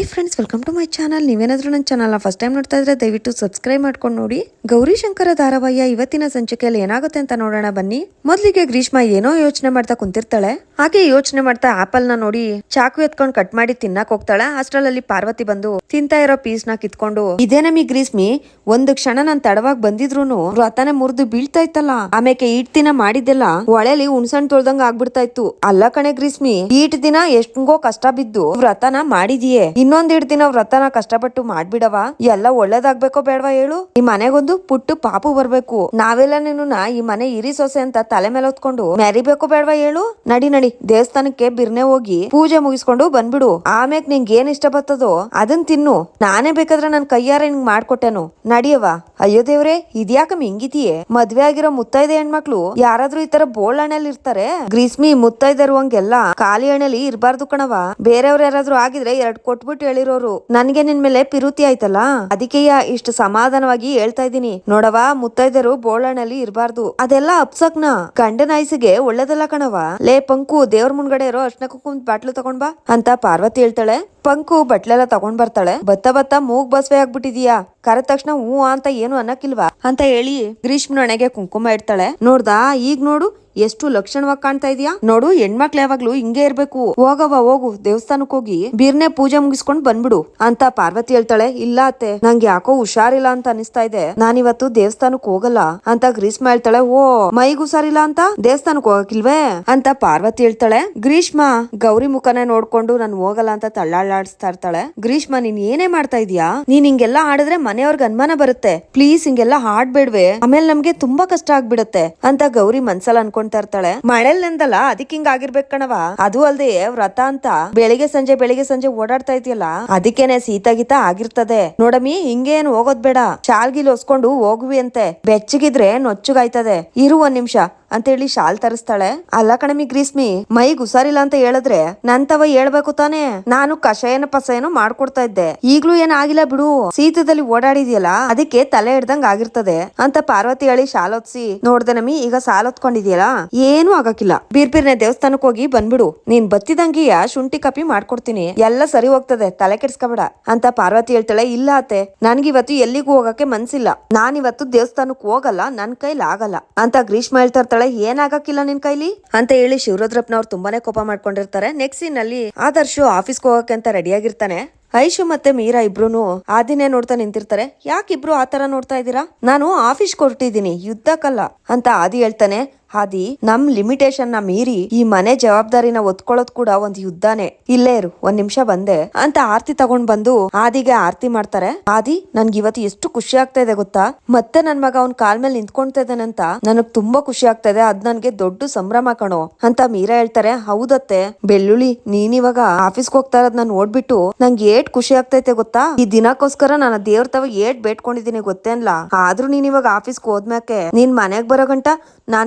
Hi friends welcome to my channel ನೀವೇನಾದ್ರೂ ನನ್ನ ಚಾನಲ್ನ ಫಸ್ಟ್ ಟೈಮ್ ನೋಡ್ತಾ ಇದ್ರೆ ದಯವಿಟ್ಟು ಸಬ್ಸ್ಕ್ರೈಬ್ ಮಾಡ್ಕೊಂಡು ನೋಡಿ. ಗೌರಿ ಶಂಕರ ಧಾರಾವಾಹಿಯ ಇವತ್ತಿನ ಸಂಚಿಕೆಯಲ್ಲಿ ಏನಾಗುತ್ತೆ ಅಂತ ನೋಡೋಣ ಬನ್ನಿ. ಮೊದಲಿಗೆ ಗ್ರೀಷ್ಮ ಏನೋ ಯೋಚನೆ ಮಾಡ್ತಾ ಕುಂತಿರ್ತಾಳೆ. ಹಾಗೆ ಯೋಚನೆ ಮಾಡ್ತಾ ಆಪಲ್ನ ನೋಡಿ ಚಾಕು ಎತ್ಕೊಂಡು ಕಟ್ ಮಾಡಿ ತಿನ್ನಕ್ ಹೋಗ್ತಾಳೆ. ಅಲ್ಲಿ ಪಾರ್ವತಿ ಬಂದು ತಿಂತಾ ಇರೋ ಪೀಸ್ನ ಕಿತ್ಕೊಂಡು, ಇದೇ ನಮಿ ಗ್ರೀಷ್ಮಿ, ಒಂದು ಕ್ಷಣ ನಾನ್ ತಡವಾಗಿ ಬಂದಿದ್ರು ವ್ರತನೆ ಮುರಿದು ಬೀಳ್ತಾ ಇತ್ತಲ್ಲ. ಆಮೇಲೆ ಈಟ್ ದಿನ ಮಾಡಿದ್ದೆಲ್ಲ ಒಳೆಲಿ ಹುಣ್ಸಣ್ ತೊಳ್ದಂಗ ಆಗ್ಬಿಡ್ತಾ ಇತ್ತು. ಅಲ್ಲ ಕಣೆ ಗ್ರೀಸ್ಮಿ ಈಟ್ ದಿನ ಎಷ್ಟಂಗೋ ಕಷ್ಟ ಬಿದ್ದು ವ್ರತನ ಮಾಡಿದೀಯೇ. ಇನ್ನೊಂದೆರಡ್ ದಿನ ವ್ರತನ ಕಷ್ಟಪಟ್ಟು ಮಾಡ್ಬಿಡವ ಎಲ್ಲ ಒಳ್ಳೇದಾಗ್ಬೇಕೋ ಬೇಡವಾ ಹೇಳು. ಈ ಮನೆಗೊಂದು ಪುಟ್ಟು ಪಾಪು ಬರ್ಬೇಕು. ನಾವೆಲ್ಲ ನಿನ್ನ ಈ ಮನೆ ಇರಿ ಸೊಸೆ ಅಂತ ತಲೆ ಮೇಲೆ ಹೊತ್ಕೊಂಡು ಮೆರಿಬೇಕೋ ಬೇಡವಾ ಹೇಳು. ನಡಿ ನಡಿ. ದೇವಸ್ಥಾನಕ್ಕೆ ಬಿರ್ನೆ ಹೋಗಿ ಪೂಜೆ ಮುಗಿಸ್ಕೊಂಡು ಬಂದ್ಬಿಡು. ಆಮೇಕ್ ನಿಂಗೆ ಏನ್ ಇಷ್ಟ ಬರ್ತದೋ ಅದನ್ ತಿನ್ನು. ನಾನೇ ಬೇಕಾದ್ರೆ ನನ್ ಕೈಯಾರೆ ನಿಂಗ್ ಮಾಡ್ಕೊಟ್ಟೆನು. ನಡಿಯವ ಅಯ್ಯೋ ದೇವ್ರೆ, ಇದ್ಯಾಕ ಮಿಂಗಿತಿಯೇ? ಮದ್ವೆ ಆಗಿರೋ ಮುತ್ತೈದೆ ಹೆಣ್ಮಕ್ಳು ಯಾರಾದ್ರೂ ಈ ತರ ಬೋಳ್ ಹಣ್ಣಲ್ಲಿ ಇರ್ತಾರೆ? ಗ್ರೀಸ್ಮಿ ಮುತ್ತೈದೆ ಇರುವಂಗೆಲ್ಲ ಖಾಲಿ ಹಣ್ಣಲ್ಲಿ ಇರ್ಬಾರ್ದು ಕಣವ ಬೇರೆಯವ್ರ ಯಾರಾದ್ರೂ ಆಗಿದ್ರೆ ಎರಡ್ ಕೊಟ್ಬಿಟ್ಟು ಹೇಳಿರೋರು. ನನ್ಗೆ ನಿನ್ ಮೇಲೆ ಪಿರುತಿ ಆಯ್ತಲ್ಲ? ಅದಕ್ಕೆಯ ಇಷ್ಟು ಸಮಾಧಾನವಾಗಿ ಹೇಳ್ತಾ ಇದ್ದೀನಿ. ನೋಡವ ಮುತ್ತೈದರು ಬೋಳಣ್ಣಲ್ಲಿ ಇರಬಾರ್ದು. ಅದೆಲ್ಲ ಅಪ್ಸಕ್ನ. ಗಂಡನ ಆಯ್ಸಿಗೆ ಒಳ್ಳೇದಲ್ಲ ಕಣವ ಲೇ, ಪಂಕು, ದೇವ್ರ ಮುಂದ್ಗಡೆ ಇರೋ ಅರ್ಶನ ಕುಂಕುಮ ಬಾಟ್ಲು ತಗೊಂಡ್ ಬಾ ಅಂತ ಪಾರ್ವತಿ ಹೇಳ್ತಾಳೆ. ಪಂಕು ಬಟ್ಲೆಲ್ಲ ತಗೊಂಡ್ ಬರ್ತಾಳೆ. ಬತ್ತ ಬತ್ತ ಮೂಗ್ ಬಸವೆ ಆಗ್ಬಿಟ್ಟಿದೀಯಾ? ಕರೆದ ತಕ್ಷಣ ಹೂ ಅಂತ ಏನು ಅನ್ನಕ್ಕಿಲ್ವಾ? ಅಂತ ಹೇಳಿ ಗ್ರೀಷ್ಮನೊಣೆಗೆ ಕುಂಕುಮ ಇಡ್ತಾಳೆ. ನೋಡ್ದಾ, ಈಗ ನೋಡು ಎಷ್ಟು ಲಕ್ಷಣವಾಗಿ ಕಾಣ್ತಾ ಇದೀಯಾ? ನೋಡು, ಹೆಣ್ಮಕ್ಳು ಯಾವಾಗ್ಲೂ ಹಿಂಗೆ ಇರ್ಬೇಕು. ಹೋಗವ ಹೋಗು. ದೇವಸ್ಥಾನಕ್ ಹೋಗಿ ಬೀರ್ನೆ ಪೂಜೆ ಮುಗಿಸ್ಕೊಂಡ್ ಬಂದ್ಬಿಡು. ಅಂತ ಪಾರ್ವತಿ ಹೇಳ್ತಾಳೆ, ಇಲ್ಲ ಅತ್ತೆ, ನಂಗೆ ಯಾಕೋ ಹುಷಾರಿಲ್ಲ ಅಂತ ಅನಿಸ್ತಾ ಇದೆ. ನಾನಿವತ್ತು ದೇವಸ್ಥಾನಕ್ ಹೋಗಲ್ಲ ಅಂತ ಗ್ರೀಷ್ಮ ಹೇಳ್ತಾಳೆ, ಓ, ಮೈಗ್ ಹುಷಾರಿಲ್ಲ ಅಂತ? ದೇವಸ್ಥಾನಕ್ ಹೋಗಕ್ಕಿಲ್ವೇ? ಅಂತ ಪಾರ್ವತಿ ಹೇಳ್ತಾಳೆ, ಗ್ರೀಷ್ಮ, ಗೌರಿ ಮುಖನೇ ನೋಡ್ಕೊಂಡು ನಾನು ಹೋಗಲ್ಲ ಅಂತ ತಳ್ಳಾಳಾಡಿಸ್ತಾ ಇರ್ತಾಳೆ. ಗ್ರೀಷ್ಮ, ನೀನ್ ಏನೇ ಮಾಡ್ತಾ ಇದೀಯಾ? ನೀನ್ ಹಿಂಗೆಲ್ಲ ಆಡಿದ್ರೆ ಮನೆಯವ್ರಿಗೆ ಅನುಮಾನ ಬರುತ್ತೆ. ಪ್ಲೀಸ್ ಹಿಂಗೆಲ್ಲ ಹಾಡ್ಬೇಡ್ವೆ. ಆಮೇಲೆ ನಮ್ಗೆ ತುಂಬಾ ಕಷ್ಟ ಆಗ್ಬಿಡತ್ತೆ ಅಂತ ಗೌರಿ ಮನ್ಸಲ್ಲಿ ಅನ್ಕೊಂತಾ ಇರ್ತಾಳೆ. ಮಳೆಲ್ ನೆಂದಲ್ಲ ಅದಕ್ಕೆ ಹಿಂಗ ಆಗಿರ್ಬೇಕ್ ಕಣವ ಅದು ಅಲ್ದೆ ವ್ರತ ಅಂತ ಬೆಳಿಗ್ಗೆ ಸಂಜೆ ಬೆಳಿಗ್ಗೆ ಸಂಜೆ ಓಡಾಡ್ತಾ ಇದೆಯಲ್ಲ, ಅದಕ್ಕೇನೆ ಸೀತಾಗೀತ ಗೀತ ಆಗಿರ್ತದೆ. ನೋಡಮಿ ಹಿಂಗೇನು ಹೋಗೋದ್ ಬೇಡ. ಶಾಲ್ಗಿಲ್ ಹೊಸ್ಕೊಂಡು ಹೋಗ್ವಿ ಅಂತೆ. ಬೆಚ್ಚಗಿದ್ರೆ ನೊಚ್ಚುಗಾಯ್ತದೆ. ಇರು ಒಂದ್ ನಿಮಿಷ. ಅಂತ ಹೇಳಿ ಶಾಲ್ ತರಿಸ್ತಾಳೆ. ಅಲ್ಲ ಕಣಮಿ ಗ್ರೀಸ್ಮಿ ಮೈಗ್ ಹುಷಾರಿಲ್ಲ ಅಂತ ಹೇಳಿದ್ರೆ ನಂತವ ಹೇಳ್ಬೇಕು ತಾನೇ? ನಾನು ಕಷಾಯನ ಪಸಾಯನ ಮಾಡ್ಕೊಡ್ತಾ ಇದ್ದೆ. ಈಗ್ಲೂ ಏನ್ ಆಗಿಲ್ಲ ಬಿಡು. ಸೀತದಲ್ಲಿ ಓಡಾಡಿದ್ಯಲ್ಲ, ಅದಕ್ಕೆ ತಲೆ ಹಿಡ್ದಂಗ್ ಆಗಿರ್ತದೆ ಅಂತ ಪಾರ್ವತಿ ಹೇಳಿ ಶಾಲ್ ಹೊತ್ಸಿ, ನೋಡ್ದೆ ನಮಿ, ಈಗ ಸಾಲ ಹೊತ್ಕೊಂಡಿದ್ಯಲ್ಲ? ಏನು ಆಗಕ್ಕಿಲ್ಲ. ಬೀರ್ಬಿರ್ನೆ ದೇವಸ್ಥಾನಕ್ ಹೋಗಿ ಬಂದ್ಬಿಡು. ನೀನ್ ಬತ್ತಿದಂಗಿಯ ಶುಂಠಿ ಕಾಪಿ ಮಾಡ್ಕೊಡ್ತೀನಿ. ಎಲ್ಲ ಸರಿ ಹೋಗ್ತದೆ, ತಲೆ ಕೆಡ್ಸ್ಕೊಬೇಡ ಅಂತ ಪಾರ್ವತಿ ಹೇಳ್ತಾಳೆ. ಇಲ್ಲ ಅತ್ತೆ, ನನ್ಗಿವತ್ತು ಎಲ್ಲಿಗೂ ಹೋಗಕ್ಕೆ ಮನ್ಸಿಲ್ಲ. ನಾನಿವತ್ತು ದೇವಸ್ಥಾನಕ್ ಹೋಗಲ್ಲ, ನನ್ ಕೈಲಿ ಆಗಲ್ಲ ಅಂತ ಗ್ರೀಷ್ಮ ಹೇಳ್ತಾ ಏನಾಗಕ್ಕಿಲ್ಲ ನಿನ್ ಕೈಲಿ? ಅಂತ ಹೇಳಿ ಶಿವರುದ್ರಪ್ಪನವ್ರು ತುಂಬಾನೇ ಕೋಪ ಮಾಡ್ಕೊಂಡಿರ್ತಾರೆ. ನೆಕ್ಸ್ಟ್ ಸೀನ್ ಅಲ್ಲಿ ಆದರ್ಶು ಆಫೀಸ್ಗೆ ಹೋಗಕ್ಕೆ ಅಂತ ರೆಡಿ ಆಗಿರ್ತಾನೆ. ಐಶು ಮತ್ತೆ ಮೀರಾ ಇಬ್ರು ಆದಿನೇ ನೋಡ್ತಾ ನಿಂತಿರ್ತಾರೆ. ಯಾಕಿಬ್ರು ಆತರ ನೋಡ್ತಾ ಇದ್ದೀರಾ? ನಾನು ಆಫೀಸ್ ಕೊಟ್ಟಿದ್ದೀನಿ ಯುದ್ಧಕ್ಕಲ್ಲ ಅಂತ ಆದಿ ಹೇಳ್ತಾನೆ. ಆದಿ ನಮ್ ಲಿಮಿಟೇಷನ್ನ ಮೀರಿ ಈ ಮನೆ ಜವಾಬ್ದಾರಿನ ಒತ್ಕೊಳ್ಳೋದ್ ಕೂಡ ಒಂದ್ ಯುದ್ಧನೇ. ಇಲ್ಲೇ ಇರು, ಒಂದ್ ನಿಮಿಷ ಬಂದೆ. ಅಂತ ಆರ್ತಿ ತಗೊಂಡ್ ಬಂದು ಆದಿಗೆ ಆರ್ತಿ ಮಾಡ್ತಾರೆ. ಆದಿ ನನ್ಗೆ ಇವತ್ತು ಎಷ್ಟು ಖುಷಿ ಆಗ್ತಾ ಇದೆ ಗೊತ್ತಾ? ಮತ್ತೆ ನನ್ ಮಗ ಅವ್ನ್ ಕಾಲ್ ಮೇಲೆ ನಿಂತ್ಕೊಂತಾ ಇದ್ದಾನಂತ ನನಗ್ ತುಂಬಾ ಖುಷಿ ಆಗ್ತಾ ಇದೆ. ಅದ್ ನನ್ಗೆ ದೊಡ್ಡ ಸಂಭ್ರಮ ಕಣೋ, ಅಂತ ಮೀರಾ ಹೇಳ್ತಾರೆ. ಹೌದತ್ತೆ. ಬೆಳ್ಳುಳ್ಳಿ ನೀನಿವಾಗ ಆಫೀಸ್ಗೆ ಹೋಗ್ತಾ ಇರೋದ್ ನಾನು ನೋಡ್ಬಿಟ್ಟು ನಂಗೆ ಏಟ್ ಖುಷಿ ಆಗ್ತೈತೆ ಗೊತ್ತಾ? ಈ ದಿನಕ್ಕೋಸ್ಕರ ನಾನು ದೇವ್ರ ತವ ಏಟ್ ಬೇಟ್ಕೊಂಡಿದೀನಿ ಗೊತ್ತೇನ್ಲಾ? ಆದ್ರೂ ನೀನ್ ಇವಾಗ ಆಫೀಸ್ಗೆ ಹೋದ್ಮ್ಯಾಕೆ ನೀನ್ ಮನೆಗ್ ಬರೋ ಗಂಟ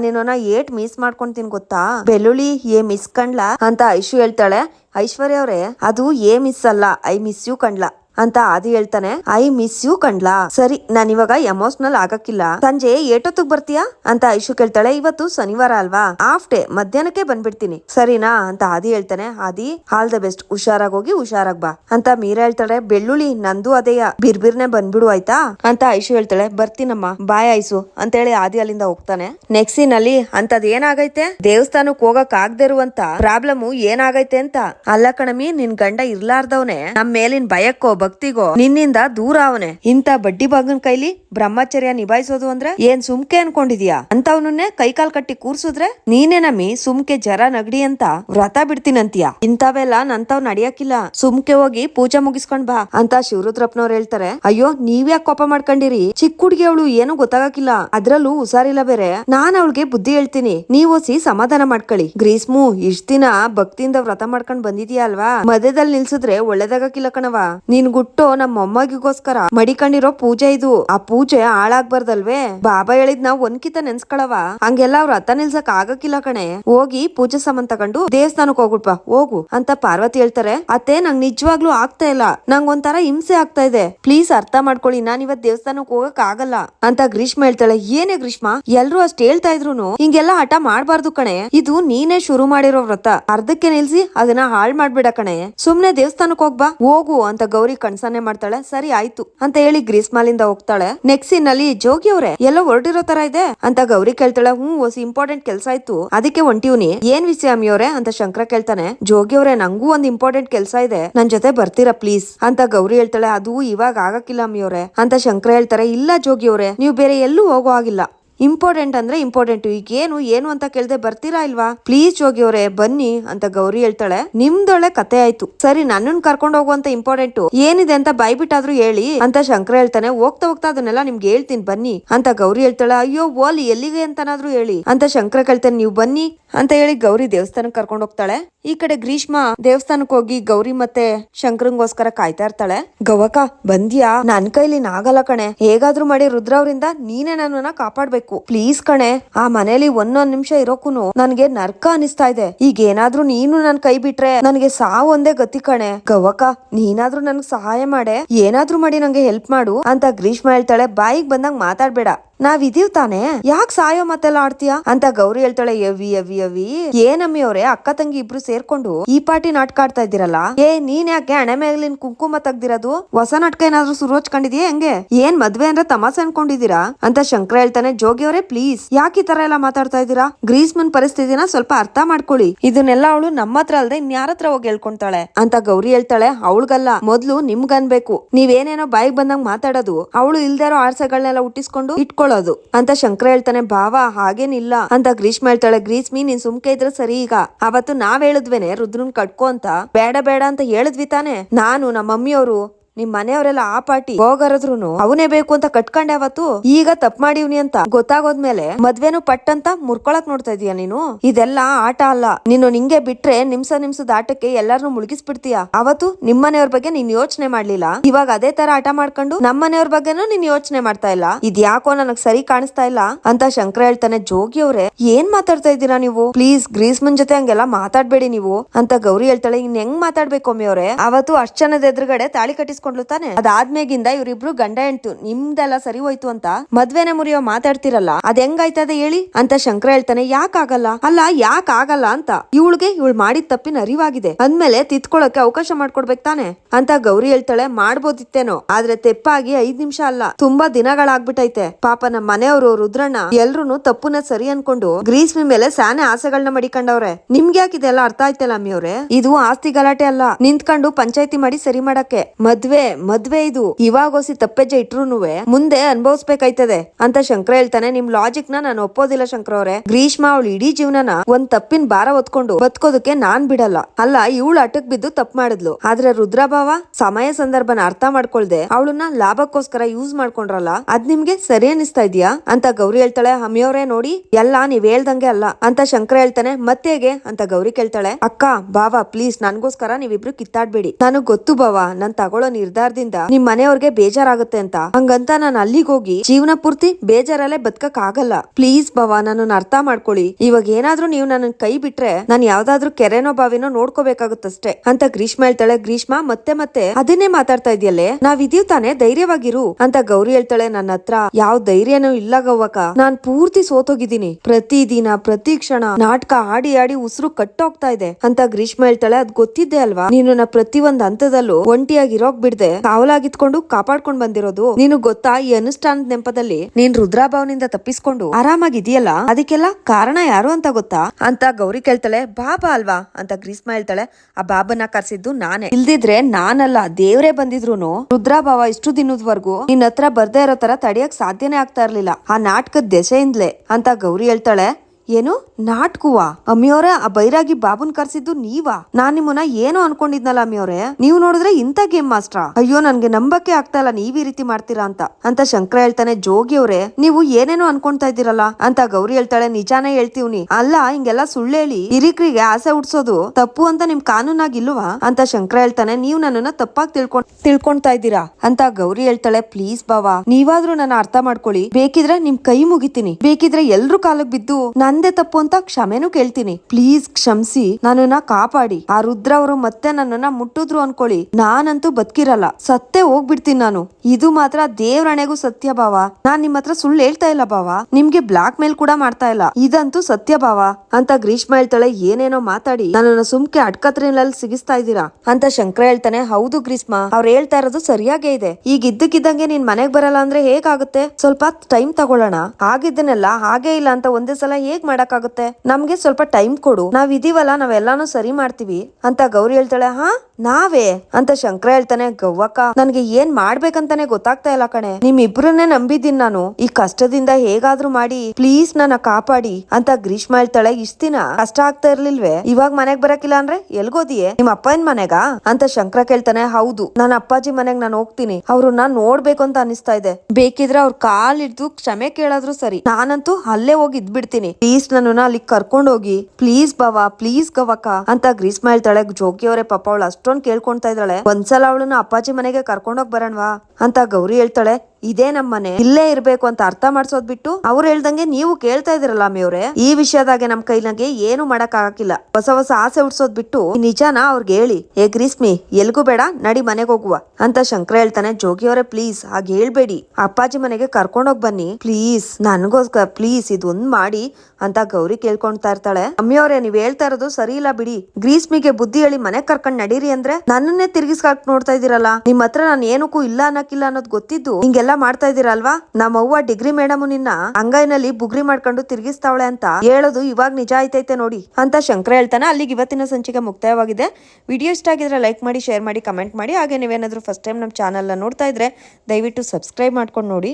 ನಿನ್ನ ಏಟ್ ಮಿಸ್ ಮಾಡ್ಕೊಂತೀನಿ ಗೊತ್ತಾ? ಬೆಳ್ಳುಳ್ಳಿ, ಏ ಮಿಸ್ ಕಂಡ್ಲಾ ಅಂತ ಐಶು ಹೇಳ್ತಾಳೆ. ಐಶ್ವರ್ಯ ಅವ್ರೆ, ಅದು ಏ ಮಿಸ್ ಅಲ್ಲ, ಐ ಮಿಸ್ ಯು ಕಂಡ್ಲಾ ಅಂತ ಆದಿ ಹೇಳ್ತಾನೆ ಐ ಮಿಸ್ ಯು ಕಂಡ್ಲಾ? ಸರಿ, ನಾನ್ ಇವಾಗ ಎಮೋಷನಲ್ ಆಗಕ್ಕಿಲ್ಲ. ಸಂಜೆ ಏಟೊತ್ತಿಗೆ ಬರ್ತೀಯಾ? ಅಂತ ಐಶು ಕೇಳ್ತಾಳೆ, ಇವತ್ತು ಶನಿವಾರ ಅಲ್ವಾ? ಹಾಫ್ ಡೇ ಮಧ್ಯಾಹ್ನಕ್ಕೆ ಬಂದ್ಬಿಡ್ತೀನಿ. ಸರಿನಾ? ಅಂತ ಆದಿ ಹೇಳ್ತಾನೆ, ಆದಿ ಆಲ್ ದ ಬೆಸ್ಟ್ ಹುಷಾರಾಗಿ ಹೋಗಿ ಹುಷಾರಾಗ್ ಬಾ. ಅಂತ ಮೀರಾ ಹೇಳ್ತಾಳೆ, ಬೆಳ್ಳುಳ್ಳಿ, ನಂದು ಅದೇಯ ಬಿರ್ಬಿರ್ನೆ ಬಂದ್ಬಿಡು, ಆಯ್ತಾ? ಅಂತ ಐಶು ಹೇಳ್ತಾಳೆ, ಬರ್ತೀನಮ್ಮ, ಬಾಯ್ ಐಸು. ಅಂತ ಹೇಳಿ ಆದಿ ಅಲ್ಲಿಂದ ಹೋಗ್ತಾನೆ. ನೆಕ್ಸ್ಟ್ ಸೀನ್ ಅಲ್ಲಿ ಅಂತದ್ ಏನಾಗೈತೆ? ದೇವಸ್ಥಾನಕ್ ಹೋಗಕ್ ಆಗದೆ ಇರುವಂತ ಪ್ರಾಬ್ಲಮ್ ಏನಾಗೈತೆ ಅಂತ? ಅಲ್ಲ ಕಣಮಿ ನಿನ್ ಗಂಡ ಇರ್ಲಾರ್ದವ್ನೆ. ನಮ್ ಮೇಲಿನ ಭಯಕ್ಕೋ ಭಕ್ತಿಗೋ, ನಿನ್ನಿಂದ ದೂರ ಅವನೆ. ಇಂತ ಬಡ್ಡಿ ಬಾಗನ್ ಕೈಲಿ ಬ್ರಹ್ಮಚರ್ಯ ನಿಭಾಯಿಸೋದು ಅಂದ್ರೆ ಏನ್ ಸುಮ್ಕೆ ಅನ್ಕೊಂಡಿದ್ಯಾ? ಅಂತವನನ್ನೇ ಕೈಕಾಲ್ ಕಟ್ಟಿ ಕೂರ್ಸುದ್ರೆ ನೀನೇ ನಮಿ ಸುಮ್ಕೆ ಜರ ನಗಡಿ ಅಂತ ವ್ರತ ಬಿಡ್ತೀನಂತೀಯ? ಇಂಥವೆಲ್ಲ ನಂತವ್ ನಡಿಯಕ್ಕಿಲ್ಲ ಸುಮ್ಕೆ ಹೋಗಿ ಪೂಜೆ ಮುಗಿಸ್ಕೊಂಡ್ ಬಾ ಅಂತ ಶಿವರುದ್ರಪ್ಪನವ್ರು ಹೇಳ್ತಾರೆ. ಅಯ್ಯೋ, ನೀವ್ಯಾಕ್ ಕೋಪ ಮಾಡ್ಕೊಂಡಿರಿ? ಚಿಕ್ಕ ಹುಡುಗಿ ಅವಳು ಏನು ಗೊತ್ತಾಗಕ್ಕಿಲ್ಲ ಅದ್ರಲ್ಲೂ ಹುಷಾರಿಲ್ಲ ಬೇರೆ. ನಾನ್ ಅವಳಿಗೆ ಬುದ್ಧಿ ಹೇಳ್ತೀನಿ. ನೀವ್ ಓಸಿ ಸಮಾಧಾನ ಮಾಡ್ಕೊಳ್ಳಿ. ಗ್ರೀಸ್ಮು ಇಷ್ಟ ದಿನ ಭಕ್ತಿಯಿಂದ ವ್ರತ ಮಾಡ್ಕೊಂಡ್ ಬಂದಿದ್ಯಾ ಅಲ್ವಾ? ಮಧ್ಯದಲ್ಲಿ ನಿಲ್ಸಿದ್ರೆ ಒಳ್ಳೇದಾಗಕ್ಕಿಲ್ಲ ಕಣವ ನೀನ್ ಗುಟ್ಟು ನಮ್ಮ ಅಮ್ಮಗಿಗೋಸ್ಕರ ಮಡಿಕೊಂಡಿರೋ ಪೂಜೆ ಇದು. ಆ ಪೂಜೆ ಹಾಳಾಗ್ಬಾರ್ದಲ್ವೇ ಬಾಬಾ ಹೇಳಿದ್ ನಾವ್ ಒಂದ್ಕಿತ ನೆನ್ಸ್ಕೊಳವ ಹಂಗೆಲ್ಲ ಅವ್ರ ಹತ್ತ ನಿಲ್ಸಕ್ ಆಗಕ್ಕಿಲ್ಲ ಕಣೆ. ಹೋಗಿ ಪೂಜೆ ಸಾಮಾನ್ ತಗೊಂಡು ದೇವಸ್ಥಾನಕ್ ಹೋಗ್ಬಿಟ್ಪ. ಹೋಗು ಅಂತ ಪಾರ್ವತಿ ಹೇಳ್ತಾರೆ. ಅತ್ತೆ, ನಂಗ್ ನಿಜವಾಗ್ಲೂ ಆಗ್ತಾ ಇಲ್ಲ. ನಂಗ್ ಒಂಥರ ಹಿಂಸೆ ಆಗ್ತಾ ಇದೆ. ಪ್ಲೀಸ್ ಅರ್ಥ ಮಾಡ್ಕೊಳ್ಳಿ, ನಾನ್ ಇವತ್ ದೇವಸ್ಥಾನಕ್ ಹೋಗಕ್ ಆಗಲ್ಲ ಅಂತ ಗ್ರೀಷ್ಮ ಹೇಳ್ತಾಳೆ. ಏನೇ ಗ್ರೀಷ್ಮ, ಎಲ್ರು ಅಷ್ಟ್ ಹೇಳ್ತಾ ಇದ್ರು ಹಿಂಗೆಲ್ಲ ಹಠ ಮಾಡ್ಬಾರ್ದು ಕಣೆ. ಇದು ನೀನೇ ಶುರು ಮಾಡಿರೋ ವ್ರತ. ಅರ್ಧಕ್ಕೆ ನಿಲ್ಸಿ ಅದನ್ನ ಹಾಳ್ ಮಾಡ್ಬೇಡ ಕಣೆ. ಸುಮ್ನೆ ದೇವಸ್ಥಾನಕ್ ಹೋಗ್ಬಾ. ಹೋಗು ಅಂತ ಗೌರಿ ಕಣ್ಸನ್ನೆ ಮಾಡ್ತಾಳೆ, ಸರಿ ಆಯ್ತು ಅಂತ ಹೇಳಿ ಗ್ರೀಸ್ ಮಾಲಿಂದ ಹೋಗ್ತಾಳೆ. ನೆಕ್ಸ್ಟ್ ಸೀನ್ ಅಲ್ಲಿ ಜೋಗಿ ಅವ್ರೆ, ಎಲ್ಲ ಹೊರಟಿರೋ ತರ ಇದೆ ಅಂತ ಗೌರಿ ಕೇಳ್ತಾಳೆ. ಹ್ಮ್ ಹೊಸ ಇಂಪಾರ್ಟೆಂಟ್ ಕೆಲ್ಸ ಆಯ್ತು. ಅದಕ್ಕೆ ಹೊಂಟಿವ್ನಿ. ಏನ್ ವಿಷಯ ಅಮ್ಮಿಯವ್ರೆ ಅಂತ ಶಂಕರ ಕೇಳ್ತಾನೆ. ಜೋಗಿ ಅವ್ರೆ, ನಂಗೂ ಒಂದ್ ಇಂಪಾರ್ಟೆಂಟ್ ಕೆಲ್ಸ ಇದೆ. ನನ್ ಜೊತೆ ಬರ್ತೀರಾ ಪ್ಲೀಸ್? ಅಂತ ಗೌರಿ ಹೇಳ್ತಾಳೆ. ಅದು ಇವಾಗ ಆಗಕ್ಕಿಲ್ಲ ಅಮ್ಮಿಯವ್ರೆ ಅಂತ ಶಂಕರ ಹೇಳ್ತಾರೆ. ಇಲ್ಲ ಜೋಗಿ ಅವ್ರೆ, ನೀವು ಬೇರೆ ಎಲ್ಲೂ ಹೋಗೋ ಆಗಿಲ್ಲ ಇಂಪಾರ್ಟೆಂಟ್ ಅಂದ್ರೆ ಇಂಪಾರ್ಟೆಂಟ್ ಈಗ ಏನು ಏನು ಅಂತ ಕೇಳ್ದೆ ಬರ್ತೀರಾ ಇಲ್ವಾ? ಪ್ಲೀಸ್ ಜೋಗಿ ಅವ್ರೆ, ಬನ್ನಿ ಅಂತ ಗೌರಿ ಹೇಳ್ತಾಳೆ. ನಿಮ್ದೊಳೆ ಕತೆ ಆಯ್ತು. ಸರಿ ನನ್ನನ್ ಕರ್ಕೊಂಡು ಹೋಗುವಂತ ಇಂಪಾರ್ಟೆಂಟ್ ಏನಿದೆ ಅಂತ ಬೈಬಿಟ್ಟಾದ್ರೂ ಹೇಳಿ ಅಂತ ಶಂಕರ ಹೇಳ್ತಾನೆ. ಹೋಗ್ತಾ ಹೋಗ್ತಾ ಅದನ್ನೆಲ್ಲ ನಿಮ್ಗೆ ಹೇಳ್ತೀನಿ, ಬನ್ನಿ ಅಂತ ಗೌರಿ ಹೇಳ್ತಾಳೆ. ಅಯ್ಯೋ, ಓಲಿ ಎಲ್ಲಿಗೆ ಅಂತನಾದ್ರೂ ಹೇಳಿ ಅಂತ ಶಂಕರ ಕೇಳ್ತಾನೆ. ನೀವು ಬನ್ನಿ ಅಂತ ಹೇಳಿ ಗೌರಿ ದೇವಸ್ಥಾನಕ್ಕೆ ಕರ್ಕೊಂಡು ಹೋಗ್ತಾಳೆ. ಈ ಕಡೆ ಗ್ರೀಷ್ಮ ದೇವಸ್ಥಾನಕ್ಕೆ ಹೋಗಿ ಗೌರಿ ಮತ್ತೆ ಶಂಕರಂಗೋಸ್ಕರ ಕಾಯ್ತಾ ಇರ್ತಾಳೆ. ಗವಕ ಬಂದ್ಯಾ? ನನ್ ಕೈಲಿ ನಾಗಲ್ಲ ಕಣೆ. ಹೇಗಾದ್ರೂ ಮಾಡಿ ರುದ್ರ ಅವರಿಂದ ನೀನೇ ನನ್ನನ್ನ ಕಾಪಾಡ್ಬೇಕು. ಪ್ಲೀಸ್ ಕಣೆ, ಆ ಮನೇಲಿ ಒಂದೊಂದ್ ನಿಮಿಷ ಇರೋಕುನು ನನ್ಗೆ ನರ್ಕ ಅನಿಸ್ತಾ ಇದೆ. ಈಗ ಏನಾದ್ರೂ ನೀನು ನನ್ ಕೈ ಬಿಟ್ರೆ ನನ್ಗೆ ಸಾವ್ ಒಂದೇ ಗತಿ ಕಣೆ. ಗವಕ ನೀನಾದ್ರೂ ನನ್ಗೆ ಸಹಾಯ ಮಾಡೆ. ಏನಾದ್ರೂ ಮಾಡಿ ನಂಗೆ ಹೆಲ್ಪ್ ಮಾಡು ಅಂತ ಗ್ರೀಷ್ಮ ಹೇಳ್ತಾಳೆ. ಬಾಯಿಗೆ ಬಂದಂಗ್ ಮಾತಾಡ್ಬೇಡ. ನಾವ್ ಇದೀವ್ ತಾನೆ? ಯಾಕ್ ಸಾಯೋ ಮತ್ತೆಲ್ಲ ಆಡ್ತೀಯ? ಅಂತ ಗೌರಿ ಹೇಳ್ತಾಳೆ ಯವಿ ಯವಿ ಯವಿ ಏನಮ್ಮಿ ಅವ್ರೆ ಅಕ್ಕ ತಂಗಿ ಇಬ್ರು ಸೇರ್ಕೊಂಡು ಈ ಪಾಟಿ ನಾಟಕ ಆಡ್ತಾ ಇದ್ದೀರಲ್ಲ? ಏ, ನೀನ್ ಯಾಕೆ ಹಣೆ ಮೇಲಿನ ಕುಂಕುಮ ತೆಗ್ದಿರೋದು? ಹೊಸ ನಾಟಕ ಏನಾದ್ರು ಶುರು ಹಚ್ಕೊಂಡಿದ್ಯಾ ಹೆಂಗೆ? ಏನ್ ಮದ್ವೆ ಅಂದ್ರೆ ತಮಾಸೆ ಅನ್ಕೊಂಡಿದೀರಾ ಅಂತ ಶಂಕರ ಹೇಳ್ತಾನೆ ಜೋಗಿ ಅವರೇ ಪ್ಲೀಸ್. ಯಾಕೆ ಈ ತರ ಎಲ್ಲ ಮಾತಾಡ್ತಾ ಇದ್ದೀರಾ? ಗ್ರೀಸ್ಮನ್ ಪರಿಸ್ಥಿತಿನ ಸ್ವಲ್ಪ ಅರ್ಥ ಮಾಡ್ಕೊಳ್ಳಿ. ಇದನ್ನೆಲ್ಲ ಅವಳು ನಮ್ಮ ಹತ್ರ ಅಲ್ದೆ ಇನ್ಯಾರ ಹತ್ರ ಹೋಗಿ ಹೇಳ್ಕೊಂತಾಳೆ? ಅಂತ ಗೌರಿ ಹೇಳ್ತಾಳೆ, ಅವಳಗಲ್ಲ. ಮೊದ್ಲು ನಿಮ್ಗನ್ಬೇಕು. ನೀವೇನೇನೋ ಬಾಯಿಗೆ ಬಂದಂಗ್ ಮಾತಾಡೋದು. ಅವಳು ಇಲ್ದಿರೋ ಆರ್ಸೆಗಳನ್ನೆಲ್ಲ ಹುಟ್ಟಿಸ್ಕೊಂಡು ಇಟ್ಕೊಳ್ಳೋದು ಅಂತ ಶಂಕರ ಹೇಳ್ತಾನೆ ಭಾವ ಹಾಗೇನಿಲ್ಲ. ಅಂತ ಗ್ರೀಷ್ಮ ಹೇಳ್ತಾಳೆ ಗ್ರೀಷ್ಮಿ ನೀನ್ ಸುಮ್ಕೆ ಇದ್ರೆ ಸರಿ ಈಗ. ಅವತ್ತು ನಾವ್ ಹೇಳಿದ್ವೇನೆ, ರುದ್ರನ್ ಕಟ್ಕೋ ಅಂತ? ಬೇಡ ಬೇಡ ಅಂತ ಹೇಳಿದ್ವಿ ತಾನೆ. ನಾನು ನಮ್ಮ ಮಮ್ಮಿಯವರು ನಿಮ್ ಮನೆಯವರೆಲ್ಲ ಆ ಪಾರ್ಟಿ ಹೋಗರದ್ರು ಅವನೇ ಬೇಕು ಅಂತ ಕಟ್ಕೊಂಡೆ ಅವತ್ತು. ಈಗ ತಪ್ಪು ಮಾಡಿವ್ನಿ ಅಂತ ಗೊತ್ತಾಗೋದ್ಮೇಲೆ ಮದ್ವೆನು ಪಟ್ಟಂತ ಮುರ್ಕೊಳಕ್ ನೋಡ್ತಾ ಇದೀಯ ನೀನು? ಇದೆಲ್ಲ ಆಟ ಅಲ್ಲ. ನೀನು ನಿಂಗೆ ಬಿಟ್ರೆ ನಿಮ್ಸ ನಿಮ್ಸದ ಆಟಕ್ಕೆ ಎಲ್ಲಾರನು ಮುಳುಗಿಸ್ಬಿಡ್ತೀಯ. ಅವತ್ತು ನಿಮ್ಮನೆಯವ್ರ ಬಗ್ಗೆ ನೀನ್ ಯೋಚನೆ ಮಾಡ್ಲಿಲ್ಲ. ಇವಾಗ ಅದೇ ತರ ಆಟ ಮಾಡ್ಕೊಂಡು ನಮ್ಮನೆಯವ್ರ ಬಗ್ಗೆನೂ ನೀನ್ ಯೋಚನೆ ಮಾಡ್ತಾ ಇಲ್ಲ. ಇದ್ ಯಾಕೋ ನನಗ್ ಸರಿ ಕಾಣಿಸ್ತಾ ಇಲ್ಲ ಅಂತ ಶಂಕರ ಹೇಳ್ತಾನೆ ಜೋಗಿ ಅವ್ರೆ. ಏನ್ ಮಾತಾಡ್ತಾ ಇದ್ದೀರಾ ನೀವು? ಪ್ಲೀಸ್ ಗ್ರೀಸ್ಮನ್ ಜೊತೆ ಹಂಗೆಲ್ಲ ಮಾತಾಡ್ಬೇಡಿ ನೀವು ಅಂತ ಗೌರಿ ಹೇಳ್ತಾಳೆ. ಇನ್ ಹೆಂಗ್ ಮಾತಾಡ್ಬೇಕು ಒಮ್ಮೆ ಅವ್ರೆ? ಅವತ್ತು ಅಷ್ಟ್ ಜನದ ಎದುರುಗಡೆ ತಾಳಿ ಕಟ್ಟಿಸ್ಕೊಂಡ್ಲು ತಾನೆ. ಅದಾದ್ಮೇಗಿಂದ ಇವ್ರಿಬ್ರು ಗಂಡ ಹೆಂಡ್ತು, ನಿಮ್ದೆಲ್ಲ ಸರಿ ಹೋಯ್ತು ಅಂತ ಮದ್ವೆನೆ ಮುರಿಯೋ ಮಾತಾಡ್ತಿರಲ್ಲ, ಅದ್ ಹೆಂಗಾಯ್ತದೆ ಹೇಳಿ? ಅಂತ ಶಂಕರ ಹೇಳ್ತಾನೆ, ಯಾಕಾಗಲ್ಲ? ಅಲ್ಲ, ಯಾಕಾಗಲ್ಲ ಆಗಲ್ಲ ಅಂತ. ಇವಳಿಗೆ ಇವಳು ಮಾಡಿದ ತಪ್ಪಿನ ಅರಿವಾಗಿದೆ. ಅಂದ್ಮೇಲೆ ತಿತ್ಕೊಳಕ್ಕೆ ಅವಕಾಶ ಮಾಡ್ಕೊಡ್ಬೇಕು ತಾನೆ. ಅಂತ ಗೌರಿ ಹೇಳ್ತಾಳೆ, ಮಾಡ್ಬೋದಿತ್ತೇನೋ, ಆದ್ರೆ ತೆಪ್ಪಾಗಿ ಐದ್ ನಿಮಿಷ ಅಲ್ಲ, ತುಂಬಾ ದಿನಗಳಾಗ್ಬಿಟ್ಟೈತೆ ಪಾಪ ನಮ್ಮ ಮನೆಯವರು, ರುದ್ರಣ್ಣ ಎಲ್ರು ತಪ್ಪುನ ಸರಿ ಅನ್ಕೊಂಡು ಗ್ರೀಸ್ಮಿ ಮೇಲೆ ಸಾನೆ ಆಸೆಗಳನ್ನ ಮಡಿಕೊಂಡವ್ರೆ. ನಿಮ್ಗೆ ಯಾಕಿದೆಲ್ಲ ಅರ್ಥ ಆಯ್ತಲ್ಲ ಅಮ್ಮಿಯವ್ರೆ ಇದು ಆಸ್ತಿ ಗಲಾಟೆ ಅಲ್ಲ. ನಿಂತ್ಕೊಂಡು ಪಂಚಾಯತಿ ಮಾಡಿ ಸರಿ ಮಾಡಕ್ಕೆ. ಮದ್ವೆ ಮದ್ವೆ ಇದು. ಇವಾಗೋಸಿ ತಪ್ಪೆಜ್ಜೆ ಇಟ್ರುನುವೆ ಮುಂದೆ ಅನ್ಭವಿಸ್ಬೇಕಾಯ್ತದೆ ಅಂತ ಶಂಕರ ಹೇಳ್ತಾನೆ. ನಿಮ್ ಲಾಜಿಕ್ನ ನಾನು ಒಪ್ಪೋದಿಲ್ಲ ಶಂಕರ ಅವ್ರೆ. ಗ್ರೀಷ್ಮ ಅವಳು ಇಡೀ ಜೀವನನ ಒಂದ್ ತಪ್ಪಿನ ಭಾರ ಹೊತ್ಕೊಂಡು ಬದುಕೋದಕ್ಕೆ ನಾನ್ ಬಿಡಲ್ಲ. ಅಲ್ಲ, ಇವಳು ಅಟಕ್ ಬಿದ್ದು ತಪ್ಪು ಮಾಡಿದ್ಲು. ಆದ್ರೆ ರುದ್ರಭಾವ ಸಮಯ ಸಂದರ್ಭನ ಅರ್ಥ ಮಾಡ್ಕೊಳ್ದೆ ಅವಳನ್ನ ಲಾಭಕ್ಕೋಸ್ಕರ ಯೂಸ್ ಮಾಡ್ಕೊಂಡ್ರಲ್ಲ, ಅದ್ ನಿಮ್ಗೆ ಸರಿ ಅನಿಸ್ತಾ ಇದೆಯಾ? ಅಂತ ಗೌರಿ ಹೇಳ್ತಾಳೆ. ಹಮ್ಮಿಯವ್ರೆ ನೋಡಿ, ಎಲ್ಲ ನೀವ್ ಹೇಳ್ದಂಗೆ ಅಲ್ಲ ಅಂತ ಶಂಕರ ಹೇಳ್ತಾನೆ. ಮತ್ತೆಗೆ ಅಂತ ಗೌರಿ ಕೇಳ್ತಾಳೆ. ಅಕ್ಕ ಬಾವಾ ಪ್ಲೀಸ್ ನನ್ಗೋಸ್ಕರ ನೀವಿಬ್ರು ಕಿತ್ತಾಡ್ಬೇಡಿ. ನನಗ್ ಗೊತ್ತು ಬಾವಾ ನಾನ್ ತಗೊಳ್ಳೋ ನಿರ್ಧಾರದಿಂದ ನಿಮ್ ಮನೆಯವ್ರಿಗೆ ಬೇಜಾರಾಗುತ್ತೆ ಅಂತ. ಹಂಗಂತ ನಾನು ಅಲ್ಲಿಗೆ ಹೋಗಿ ಜೀವನ ಪೂರ್ತಿ ಬೇಜಾರಲ್ಲೇ ಬದುಕಕ್ ಆಗಲ್ಲ ಪ್ಲೀಸ್ ಭವ ನನ್ನ ಅರ್ಥ ಮಾಡ್ಕೊಳ್ಳಿ. ಇವಾಗ ಏನಾದ್ರೂ ನೀವು ನನ್ನ ಕೈ ಬಿಟ್ರೆ ನಾನು ಯಾವ್ದಾದ್ರು ಕೆರೆನೋ ಬಾವಿನೋ ನೋಡ್ಕೋಬೇಕಾಗುತ್ತಷ್ಟೇ. ಅಂತ ಗ್ರೀಷ್ಮ ಹೇಳ್ತಾಳೆ. ಗ್ರೀಷ್ಮ, ಮತ್ತೆ ಮತ್ತೆ ಅದನ್ನೇ ಮಾತಾಡ್ತಾ ಇದೆಯಲ್ಲೇ? ನಾವ್ ಇದೀವ್ ತಾನೆ, ಧೈರ್ಯವಾಗಿರು. ಅಂತ ಗೌರಿ ಹೇಳ್ತಾಳೆ. ನನ್ನ ಹತ್ರ ಯಾವ ಧೈರ್ಯನೂ ಇಲ್ಲ ಗವ್ವಕ ನಾನ್ ಪೂರ್ತಿ ಸೋತೋಗಿದ್ದೀನಿ. ಪ್ರತಿ ದಿನ ಪ್ರತಿ ಕ್ಷಣ ನಾಟಕ ಆಡಿ ಆಡಿ ಉಸಿರು ಕಟ್ಟೋಗ್ತಾ ಇದೆ. ಅಂತ ಗ್ರೀಷ್ಮ ಹೇಳ್ತಾಳೆ. ಅದ್ ಗೊತ್ತಿದ್ದೆ ಅಲ್ವಾ? ನೀನು ನನ್ನ ಪ್ರತಿ ಒಂದ್ ಹಂತದಲ್ಲೂ ಒಂಟಿಯಾಗಿರೋಕ್ ಬಿಡ್ದೆ ಕಾವಲಾಗಿತ್ಕೊಂಡು ಕಾಪಾಡ್ಕೊಂಡ್ ಬಂದಿರೋದು ನೀನು ಗೊತ್ತಾ ಈ ಅನುಷ್ಠಾನದ ನೆಪದಲ್ಲಿ? ನೀನ್ ರುದ್ರಾಭಾವನಿಂದ ತಪ್ಪಿಸ್ಕೊಂಡು ಆರಾಮಾಗಿದೆಯಲ್ಲ ಅದಕ್ಕೆಲ್ಲ ಕಾರಣ ಯಾರು ಅಂತ ಗೊತ್ತಾ? ಅಂತ ಗೌರಿ ಕೇಳ್ತಾಳೆ, ಬಾಬಾ ಅಲ್ವಾ? ಅಂತ ಗ್ರೀಸ್ಮಾ ಹೇಳ್ತಾಳೆ, ಆ ಬಾಬನ ಕರ್ಸಿದ್ದು ನಾನೇ. ಇಲ್ದಿದ್ರೆ ನಾನಲ್ಲ, ದೇವ್ರೇ ಬಂದಿದ್ರು ರುದ್ರಾಭಾವ ಇಷ್ಟು ದಿನದವರೆಗೂ ನಿನ್ನ ಹತ್ರ ಬರ್ದೇ ಇರೋ ತರ ತಡಿಯಕ್ ಸಾಧ್ಯನೇ ಆಗ್ತಾ ಇರ್ಲಿಲ್ಲ. ಆ ನಾಟಕದ ದೆಸೆಯಿಂದ್ಲೆ ಅಂತ ಗೌರಿ ಹೇಳ್ತಾಳೆ ಏನು? ನಾಟ್ಕುವಾ? ಅಮ್ಮಿಯವ್ರೆ, ಆ ಬೈರಾಗಿ ಬಾಬುನ್ ಕರ್ಸಿದ್ದು ನೀವಾ? ನಾನ್ ನಿಮ್ಮನ್ನ ಏನೋ ಅನ್ಕೊಂಡಿದ್ನಲ್ಲ ಅಮ್ಮಿಯವ್ರೆ. ನೀವು ನೋಡಿದ್ರೆ ಇಂತ ಗೇಮ್ ಮಾಸ್ಟ್ರ? ಅಯ್ಯೋ, ನನ್ಗೆ ನಂಬಕ್ಕೆ ಆಗ್ತಾ ಇಲ್ಲ, ನೀವ್ ಈ ರೀತಿ ಮಾಡ್ತೀರಾ ಅಂತ. ಅಂತ ಶಂಕರ ಹೇಳ್ತಾನೆ ಜೋಗಿ ಅವ್ರೆ ನೀವು ಏನೇನೋ ಅನ್ಕೊಂತ ಇದ್ದೀರಲ್ಲ? ಅಂತ ಗೌರಿ ಹೇಳ್ತಾಳೆ, ನಿಜಾನೇ ಹೇಳ್ತೀವ್ನಿ. ಅಲ್ಲ, ಹಿಂಗೆಲ್ಲ ಸುಳ್ಳು ಹೇಳಿ ಹಿರಿಕರಿಗೆ ಆಸೆ ಹುಡ್ಸೋದು ತಪ್ಪು ಅಂತ ನಿಮ್ ಕಾನೂನಾಗಿಲ್ವಾ? ಅಂತ ಶಂಕರ ಹೇಳ್ತಾನೆ, ನೀವು ನನ್ನನ್ನ ತಪ್ಪಾಗಿ ತಿಳ್ಕೊಂಡ್ ತಿಳ್ಕೊಂತಾ ಇದ್ದೀರಾ? ಅಂತ ಗೌರಿ ಹೇಳ್ತಾಳೆ, ಪ್ಲೀಸ್ ಬಾವಾ, ನೀವಾದ್ರೂ ನನ್ನ ಅರ್ಥ ಮಾಡ್ಕೊಳ್ಳಿ. ಬೇಕಿದ್ರೆ ನಿಮ್ ಕೈ ಮುಗಿತೀನಿ. ಬೇಕಿದ್ರೆ ಎಲ್ರು ಕಾಲಕ್ ಬಿದ್ದು ನಂದೇ ತಪ್ಪು ಅಂತ ಕ್ಷಮೆನೂ ಕೇಳ್ತೀನಿ. ಪ್ಲೀಸ್ ಕ್ಷಮಿಸಿ, ನನ್ನನ್ನ ಕಾಪಾಡಿ. ಆ ರುದ್ರ ಅವರು ಮತ್ತೆ ನನ್ನನ್ನ ಮುಟ್ಟಿದ್ರು ಅನ್ಕೊಳ್ಳಿ. ನಾನಂತೂ ಬದುಕಿರಲ್ಲ. ಸತ್ತೇ ಹೋಗ್ಬಿಡ್ತೀನಿ ನಾನು. ಇದು ಮಾತ್ರ ದೇವ್ರಣೆಗೂ ಸತ್ಯ ಭಾವ. ನಾನ್ ನಿಮ್ ಹತ್ರ ಸುಳ್ಳು ಹೇಳ್ತಾ ಇಲ್ಲ ಭಾವ. ನಿಮ್ಗೆ ಬ್ಲಾಕ್ ಮೇಲ್ ಕೂಡ ಮಾಡ್ತಾ ಇಲ್ಲ. ಇದಂತೂ ಸತ್ಯ ಭಾವ. ಅಂತ ಗ್ರೀಷ್ಮ ಹೇಳ್ತಾಳೆ, ಏನೇನೋ ಮಾತಾಡಿ. ನನ್ನನ್ನ ಸುಮ್ಕೆ ಅಡ್ಕತ್ರಿನಲ್ಲಿ ಸಿಗಿಸ್ತಾ ಇದ್ದೀರಾ? ಅಂತ ಶಂಕರ ಹೇಳ್ತಾನೆ, ಹೌದು ಗ್ರೀಷ್ಮ. ಅವ್ರು ಹೇಳ್ತಾ ಇರೋದು ಸರಿಯಾಗೇ ಇದೆ. ಈಗ ಇದ್ದಕ್ಕಿದ್ದಂಗೆ ನೀನ್ ಮನೆಗ್ ಬರಲ್ಲ ಅಂದ್ರೆ ಹೇಗಾಗುತ್ತೆ? ಸ್ವಲ್ಪ ಟೈಮ್ ತಗೊಳ್ಳೋಣ. ಆಗಿದ್ದನ್ನೆಲ್ಲ ಹಾಗೆ ಇಲ್ಲ ಅಂತ ಒಂದೇ ಸಲ ಹೇಗ್ ಮಾಡಕ್ಕಾಗುತ್ತೆ? ನಮ್ಗೆ ಸ್ವಲ್ಪ ಟೈಮ್ ಕೊಡು. ನಾವ್ ಇದೀವಲ್ಲ ನಾವೆಲ್ಲಾನು ಸರಿ ಮಾಡ್ತೀವಿ ಅಂತ ಗೌರಿ ಹೇಳ್ತಾಳೆ. ಹಾ, ನಾವೇ? ಅಂತ ಶಂಕರ ಹೇಳ್ತಾನೆ. ಗವ್ವಕ್ಕ ನನ್ಗೆ ಏನ್ ಮಾಡ್ಬೇಕಂತಾನೆ ಗೊತ್ತಾಗ್ತಾ ಇಲ್ಲ ಕಣೆ. ನಿಮ್ ಇಬ್ರನ್ನೇ ನಂಬಿದ್ದೀನಿ ನಾನು. ಈ ಕಷ್ಟದಿಂದ ಹೇಗಾದ್ರೂ ಮಾಡಿ ಪ್ಲೀಸ್ ನನ್ನ ಕಾಪಾಡಿ ಅಂತ ಗ್ರೀಷ್ಮ ಹೇಳ್ತಾಳೆ. ಇಷ್ಟ ದಿನ ಕಷ್ಟ ಆಗ್ತಾ ಇರ್ಲಿಲ್ವೇ? ಇವಾಗ ಮನೆಗ್ ಬರಕಿಲ್ಲ ಅಂದ್ರೆ ಎಲ್ಗೋದಿಯೇ? ನಿಮ್ ಅಪ್ಪನ ಮನೆಗ? ಅಂತ ಶಂಕರ ಕೇಳ್ತಾನೆ. ಹೌದು, ನನ್ನ ಅಪ್ಪಾಜಿ ಮನೆಗ್ ನಾನು ಹೋಗ್ತೀನಿ. ಅವ್ರನ್ನ ನೋಡ್ಬೇಕು ಅಂತ ಅನಿಸ್ತಾ ಇದೆ. ಬೇಕಿದ್ರೆ ಅವ್ರ ಕಾಲ್ ಹಿಡ್ದು ಕ್ಷಮೆ ಕೇಳಾದ್ರೂ ಸರಿ. ನಾನಂತೂ ಅಲ್ಲೇ ಹೋಗಿ ಇದ್ಬಿಡ್ತೀನಿ. ಪ್ಲೀಸ್ ನಾನು ಅಲ್ಲಿ ಕರ್ಕೊಂಡೋಗಿ ಪ್ಲೀಸ್ ಬವಾ ಪ್ಲೀಸ್ ಗವಕ ಅಂತ ಗ್ರೀಸ್ಮಾ ಹೇಳ್ತಾಳೆ ಜೋಗಿ ಅವರೇ ಪಾಪ ಅವಳು ಅಷ್ಟೊಂದು ಕೇಳ್ಕೊಂತ ಇದ್ದಾಳೆ. ಒಂದ್ಸಲ ಅವಳನ್ನ ಅಪ್ಪಾಜಿ ಮನೆಗೆ ಕರ್ಕೊಂಡೋಗ್ ಬರೋಣವಾ ಅಂತ ಗೌರಿ ಹೇಳ್ತಾಳೆ. ಇದೇ ನಮ್ ಮನೆ. ಇಲ್ಲೇ ಇರ್ಬೇಕು ಅಂತ ಅರ್ಥ ಮಾಡ್ಸೋದ್ ಬಿಟ್ಟು ಅವ್ರು ಹೇಳ್ದಂಗೆ ನೀವು ಕೇಳ್ತಾ ಇದಿರಲ್ಲ ಅಮ್ಮಿಯವ್ರೆ, ಈ ವಿಷಯದಾಗೆ ನಮ್ ಕೈಲಾಗೆ ಏನು ಮಾಡಕ್ ಆಗಕ್ಕಿಲ್ಲ. ಹೊಸ ಹೊಸ ಆಸೆ ಹುಡ್ಸೋದ್ ಬಿಟ್ಟು ನಿಜಾನ ಅವ್ರಿಗೆ ಹೇಳಿ. ಏ ಗ್ರೀಸ್ಮಿ ಎಲ್ಗೂ ಬೇಡ, ನಡಿ ಮನೆಗೆ ಹೋಗುವ. ಅಂತ ಶಂಕರ ಹೇಳ್ತಾನೆ. ಜೋಗಿಯವರೇ ಪ್ಲೀಸ್, ಹಾಗೆ ಹೇಳ್ಬೇಡಿ. ಅಪ್ಪಾಜಿ ಮನೆಗೆ ಕರ್ಕೊಂಡೋಗ್ ಬನ್ನಿ. ಪ್ಲೀಸ್, ನನ್ಗೋಸ್ಕರ ಪ್ಲೀಸ್ ಇದೊಂದ್ ಮಾಡಿ ಅಂತ ಗೌರಿ ಕೇಳ್ಕೊಂತಾ ಇರ್ತಾಳೆ. ಅಮ್ಮಿಯವ್ರೆ, ನೀವ್ ಹೇಳ್ತಾ ಇರೋದು ಸರಿ ಇಲ್ಲ ಬಿಡಿ. ಗ್ರೀಸ್ಮಿಗೆ ಬುದ್ಧಿ ಹೇಳಿ ಮನೆ ಕರ್ಕೊಂಡ್ ನಡೀರಿ ಅಂದ್ರೆ ನನ್ನನ್ನೇ ತಿರ್ಗಿಸ್ಕಾಕ್ ನೋಡ್ತಾ ಇದೀರಲ್ಲ ನಿಮ್ ಹತ್ರ ನಾನು ಏನಕ್ಕೂ ಇಲ್ಲ ಅನ್ನಕ್ಕಿಲ್ಲ ಅನ್ನೋದು ಗೊತ್ತಿದ್ದು ಹಿಂಗೆಲ್ಲ ಮಾಡ್ತಾ ಇದೀರಲ್ವಾ ನಮ್ಮ ಅವ್ವ ಡಿಗ್ರಿ ಮೇಡಮ್ ನಿನ್ನ ಅಂಗೈನಲ್ಲಿ ಬುಗ್ರಿ ಮಾಡ್ಕೊಂಡು ತಿರ್ಗಿಸ್ತಾವಳೆ ಅಂತ ಹೇಳೋದು ಇವಾಗ ನಿಜ ಆಯ್ತೈತೆ ನೋಡಿ ಅಂತ ಶಂಕರ ಹೇಳ್ತಾನೆ. ಅಲ್ಲಿಗೆ ಇವತ್ತಿನ ಸಂಚಿಕೆ ಮುಕ್ತಾಯವಾಗಿದೆ. ವಿಡಿಯೋ ಇಷ್ಟ ಆಗಿದ್ರೆ ಲೈಕ್ ಮಾಡಿ, ಶೇರ್ ಮಾಡಿ, ಕಮೆಂಟ್ ಮಾಡಿ. ಹಾಗೆ ನೀವೇನಾದ್ರೂ ಫಸ್ಟ್ ಟೈಮ್ ನಮ್ಮ ಚಾನಲ್ನ ನೋಡ್ತಾ ಇದ್ರೆ ದಯವಿಟ್ಟು ಸಬ್ಸ್ಕ್ರೈಬ್ ಮಾಡ್ಕೊಂಡು ನೋಡಿ.